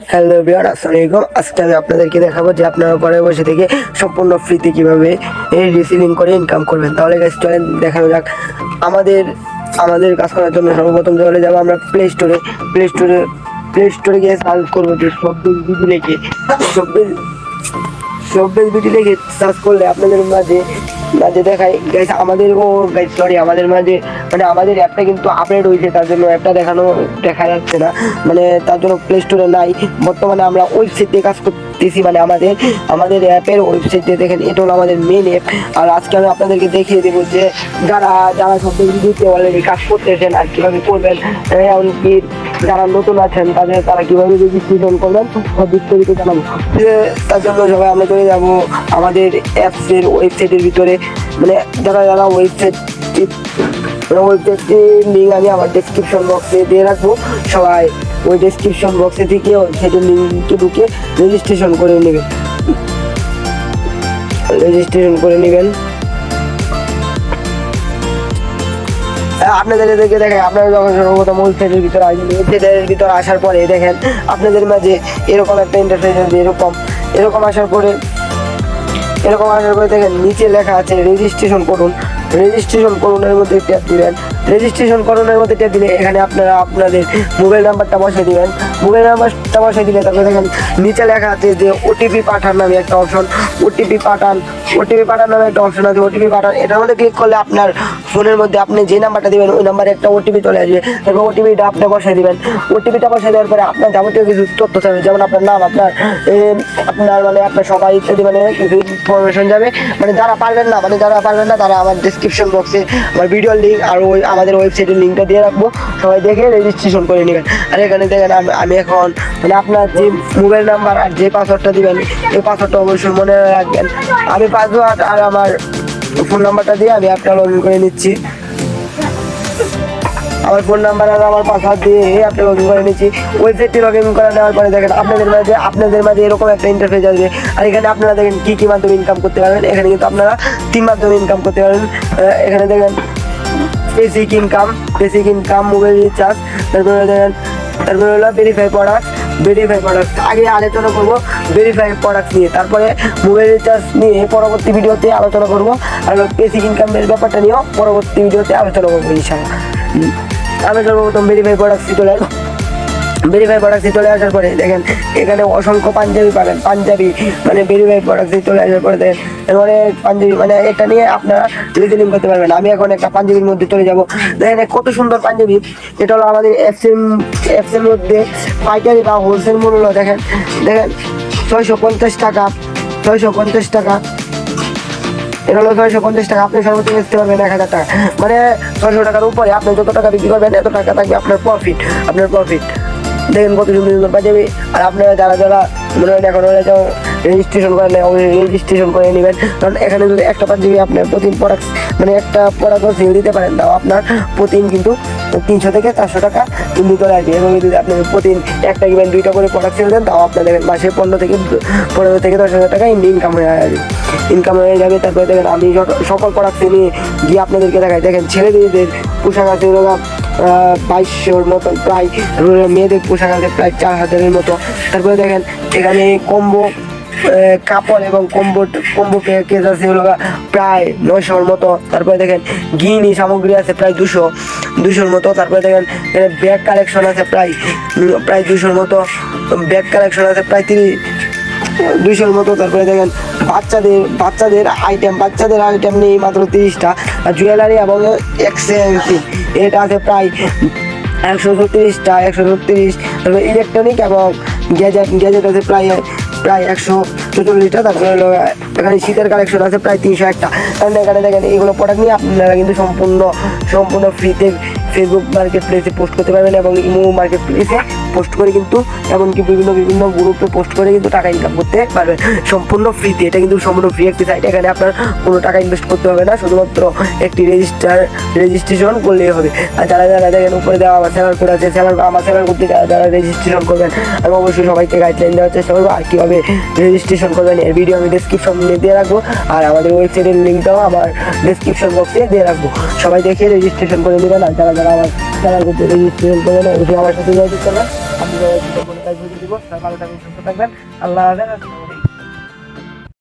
Hello বিয়ার আসসালামাইকুম আজকে আমি আপনাদেরকে দেখাবো যে আপনারা ঘরে বসে থেকে সম্পূর্ণ ফ্রিতে কীভাবে এই রিসিভিং করে ইনকাম করবেন। তাহলে গাছ চলেন দেখানো যাক। আমাদের আমাদের কাজ করার জন্য সর্বপ্রথম চলে যাব আমরা প্লে স্টোরে প্লে স্টোরে প্লে স্টোরে গিয়ে সার্চ করব যে সব্বিশ বিধি লিখে সব্বিশ চব্বিশ বিটি লিখে সার্চ করলে আপনাদের মাঝে মাঝে দেখায়। গাইস আমাদের ও গাইস সরি আমাদের মাঝে মানে আমাদের অ্যাপটা কিন্তু আপডেট হয়েছে, তার জন্য অ্যাপটা দেখানো, দেখা যাচ্ছে না। মানে তার জন্য প্লে স্টোরে নাই। বর্তমানে আমরা ওয়েবসাইট দিয়ে কাজ করতেছি মানে আমাদের আমাদের অ্যাপের ওয়েবসাইট দিয়ে দেখেন, এটা হলো আমাদের মেন অ্যাপ আর আজকে আমি আপনাদেরকে দেখিয়ে দেবো যে যারা যারা সব বিটিতে অলরেডি কাজ করতেছেন আর কীভাবে করবেন এমনকি যারা নতুন আছেন, তাদের, তারা কীভাবে রেজিস্ট্রেশন করবেন, সব বিস্তারিত জানাব। তার জন্য সবাই আমরা চলে যাব আমাদের অ্যাপসের ওয়েবসাইটের ভিতরে। মানে যারা যারা ওয়েবসাইট ওয়েবসাইটের লিঙ্ক আমি আমার ডেসক্রিপশন বক্সে দিয়ে রাখব। সবাই ওই ডেসক্রিপশন বক্সে থেকে ওয়েবসাইটের লিঙ্কে ঢুকে রেজিস্ট্রেশন করে নেবেন। রেজিস্ট্রেশন করে নেবেন। হ্যাঁ, আপনাদের এদেরকে দেখেন আপনারা যখন সর্বপ্রথম ওয়েবসাইটের ভিতরে আসবেন ওয়েবসাইটের ভিতরে আসার পরে দেখেন আপনাদের মাঝে এরকম একটা ইন্টারফেস এরকম এরকম আসার পরে এরকম আসার পরে দেখেন, নিচে লেখা আছে রেজিস্ট্রেশন করুন। রেজিস্ট্রেশন করুন, এর মধ্যে ট্যাপ দিবেন। রেজিস্ট্রেশন করুনের মধ্যে দিলে এখানে আপনারা আপনাদের মোবাইল নাম্বারটা বসিয়ে দিবেন। মোবাইল নাম্বারটা বসিয়ে দিলে তারপরে দেখেন নিচে লেখা আছে যে ওটিপি পাঠান নামে একটা অপশন ওটিপি পাঠান ওটিপি পাঠান নামে একটা অপশন আছে ওটিপি পাঠান। এটার মধ্যে ক্লিক করলে আপনার ফোনের মধ্যে আপনি যে নাম্বারটা দিবেন, ওই নাম্বারে একটা ওটিপি চলে আসবে। তারপর ওটিপিটা আপনি বসাই দিবেন। ওটিপিটা বসাই দেওয়ার পরে আপনার যাবতীয় কিছু তথ্য থাকবে, যেমন আপনার নাম, আপনার আপনার মানে আপনার সবাই ইত্যাদি মানে কিছু ইনফরমেশন যাবে মানে যারা পারবেন না মানে যারা পারবেন না, তারা আমার ডিসক্রিপশন বক্সে আমার ভিডিও লিঙ্ক আর ওই আমাদের ওয়েবসাইটের লিঙ্কটা দিয়ে রাখব। সবাই দেখে রেজিস্ট্রেশন করে নেবেন। আর এখানে দেখেন, আমি- এখন মানে আপনার যে মোবাইল নাম্বার আর যে পাসওয়ার্ডটা দিবেন, এই পাসওয়ার্ডটা অবশ্যই মনে রাখবেন। আমি পাসওয়ার্ড আর আমার ফোন নাম্বারটা দিয়ে আমি অ্যাপটা লগ করে নিচ্ছি। আমার ফোন নাম্বার আর আমার পাসওয়ার্ড দিয়ে আপনি লগ ইন করে নিচ্ছি। ওয়েবসাইটটি লগ ইন করে নেওয়ার পরে দেখেন, আপনাদের মাঝে আপনাদের মাঝে এরকম একটা ইন্টারফেস আসবে। আর এখানে আপনারা দেখেন কী কী মাধ্যমে ইনকাম করতে পারবেন। এখানে কিন্তু আপনারা তিন মাধ্যমে ইনকাম করতে পারবেন। এখানে দেখেন basic income basic income mobile recharge তারপরে তারপরে হলো ভেরিফাই প্রোডাক্ট ভেরিফাই প্রোডাক্ট আগে আলোচনা করব ভেরিফাই প্রোডাক্ট নিয়ে তারপরে মোবাইল রিচার্জ নিয়ে পরবর্তী ভিডিওতে আলোচনা করব আর বেসিক ইনকামের ব্যাপারটা নিয়েও পরবর্তী ভিডিওতে আলোচনা করব ইনশাল্লাহ উম, আমি সর্বপ্রথম ভেরিফাই প্রোডাক্ট চলে আসব। ভেরিফাই প্রোডাক্টে চলে আসার পরে দেখেন, এখানে অসংখ্য পাঞ্জাবি পাবেন, পাঞ্জাবি মানে ভেরিফাই প্রোডাক্টে চলে আসার পরে দেখেন অনেক পাঞ্জাবি মানে এটা নিয়ে আপনারা রিজনিং করতে পারবেন। আমি এখন একটা পাঞ্জাবির মধ্যে চলে যাব। দেখেন কত সুন্দর পাঞ্জাবি, এটা হলো আমাদের এফসের এফসের মধ্যে পাইকারি বা হোলসেল মূল্য, দেখেন দেখেন, ছয়শো পঞ্চাশ টাকা, ছয়শো পঞ্চাশ টাকা। এটা হলো ছয়শো পঞ্চাশ টাকা, আপনি সর্বোচ্চ বেচতে পারবেন এক হাজার টাকা। মানে ছয়শো টাকার উপরে আপনি যত টাকা বিক্রি করবেন, এত টাকা থাকবে আপনার প্রফিট আপনার প্রফিট দেখেন কত সুন্দর সুন্দর পাঞ্জাবি আর আপনারা যারা যারা মনে হয় এখন হলে রেজিস্ট্রেশন করেন না রেজিস্ট্রেশন করে নেবেন। কারণ এখানে যদি একটা পাঞ্জাবি আপনার প্রতিদিন প্রোডাক্ট মানে একটা প্রোডাক্ট সেল দিতে পারেন, তাও আপনার প্রতিদিন কিন্তু তিনশো থেকে চারশো টাকা কিন্তু চলে আসবে। এবং যদি আপনি প্রতিদিন একটা কিংবা দুইটা করে প্রোডাক্ট সেল দেন, তাও আপনার দেখেন মাসে পনেরো থেকে পনেরো থেকে দশ হাজার টাকা ইনকাম হয়ে যাবে। ইনকাম হয়ে যাবে, তারপরে দেখেন আমি সকল প্রোডাক্ট নিয়ে গিয়ে আপনাদেরকে দেখাই। দেখেন ছেলেদের পোশাক আছে ওরকম বাইশশোর মতো প্রায় মেয়েদের পোশাক আছে, প্রায় চার হাজারের মতো। তারপরে দেখেন, এখানে কম্বো কাপড় এবং কম্বো কম্বো প্যাকেজ আছে প্রায় নয়শোর মতো। তারপরে দেখেন, গিনি সামগ্রী আছে, প্রায় দুশো, দুশোর মতো। তারপরে দেখেন ব্যাগ কালেকশন আছে, প্রায় প্রায় দুশোর মতো। ব্যাগ কালেকশন আছে, প্রায় তিরিশ দুইশোর মতো, তারপরে দেখেন বাচ্চাদের বাচ্চাদের আইটেম বাচ্চাদের আইটেম নেই মাত্র তিরিশটা। জুয়েলারি এবং এক্সেন্সি এটা আছে প্রায় একশো ছত্রিশটা, একশো ছত্রিশ। তারপরে ইলেকট্রনিক এবং গ্যাজেট গ্যাজেট আছে প্রায় প্রায় একশো চৌচল্লিশটা। তারপরে হলো, এখানে শীতের কালেকশন আছে প্রায় তিনশো একটা। কারণ এখানে দেখেন, এইগুলো প্রোডাক্ট নিয়ে আপনারা কিন্তু সম্পূর্ণ সম্পূর্ণ ফ্রিতে ফেসবুক মার্কেট প্লেসে পোস্ট করতে পারবেন এবং ইমো মার্কেট প্লেসে পোস্ট করে কিন্তু, এমনকি বিভিন্ন বিভিন্ন গ্রুপে পোস্ট করে কিন্তু টাকা ইনকাম করতে পারবেন সম্পূর্ণ ফ্রিতে এটা কিন্তু সম্পূর্ণ ফ্রি একটি সাইট এখানে আপনার কোনো টাকা ইনভেস্ট করতে হবে না, শুধুমাত্র একটি রেজিস্টার রেজিস্ট্রেশন করলেই হবে। আর যারা যারা দেখেন উপরে দেওয়া আমার সেলার কোড আছে সেলার আমার সেলার করতে যারা রেজিস্ট্রেশন করবেন, আমি অবশ্যই সবাইকে গাইডলাইন দেওয়ার চেষ্টা করব। আর কীভাবে রেজিস্ট্রেশন করবেন, এর ভিডিও আমি ডিসক্রিপশন দিয়ে রাখব। আর আমাদের ওয়েবসাইটের লিঙ্কটাও আমার ডিসক্রিপশন বক্সে দিয়ে রাখব। সবাই দেখে রেজিস্ট্রেশন করে নেবেন। আর যারা যারা আমার সেলার করতে রেজিস্ট্রেশন দেবেন অবশ্যই আমার সাথে আমি দিব সবাই সুস্থ থাকবেন। আল্লাহ